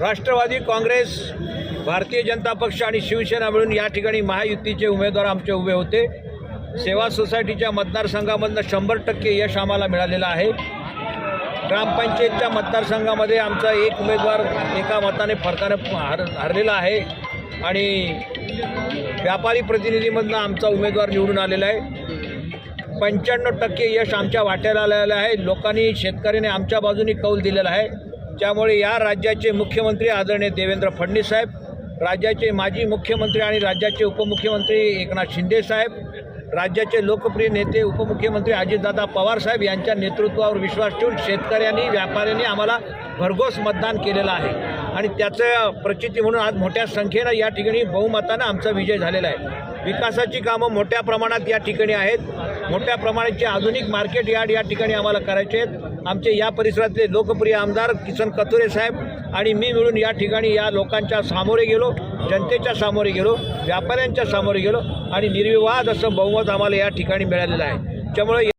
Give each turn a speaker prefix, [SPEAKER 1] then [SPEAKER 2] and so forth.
[SPEAKER 1] राष्ट्रवादी काँग्रेस भारतीय जनता पक्ष आणि शिवसेना मिळून या ठिकाणी महायुतीचे उमेदवार आमचे उभे होते. सेवा सोसायटीच्या मतदारसंघामधनं शंभर टक्के यश आम्हाला मिळालेलं आहे. ग्रामपंचायतच्या मतदारसंघामध्ये आमचा एक उमेदवार एका मताने फरकानं हर हरलेला आहे. आणि व्यापारी प्रतिनिधीमधनं आमचा उमेदवार निवडून आलेला आहे. पंच्याण्णव टक्के यश आमच्या वाट्याला आलेलं आहे. लोकांनी शेतकऱ्याने आमच्या बाजूने कौल दिलेला आहे. त्यामुळे या राज्याचे मुख्यमंत्री आदरणीय देवेंद्र फडणवीस साहेब राज्याचे माजी मुख्यमंत्री आणि राज्याचे उपमुख्यमंत्री एकनाथ शिंदे साहेब राज्याचे लोकप्रिय नेते उपमुख्यमंत्री अजितदादा पवार साहेब यांच्या नेतृत्वावर विश्वास ठेवून शेतकऱ्यांनी व्यापाऱ्यांनी आम्हाला भरघोस मतदान केलेलं आहे. आणि त्याचं प्रचिती म्हणून आज मोठ्या संख्येनं या ठिकाणी बहुमतानं आमचा विजय झालेला आहे. विकासाची कामं मोठ्या प्रमाणात या ठिकाणी आहेत. मोठ्या प्रमाणाचे आधुनिक मार्केट यार्ड या ठिकाणी आम्हाला करायचे आहेत. आमचे या परिसरातले लोकप्रिय आमदार किसन कतुरे साहेब आणि मी मिळून या ठिकाणी या लोकांच्या सामोरे गेलो जनतेच्या सामोरे गेलो व्यापाऱ्यांच्या सामोरे गेलो आणि निर्विवाद असं बहुमत आम्हाला या ठिकाणी मिळालेलं आहे. त्यामुळे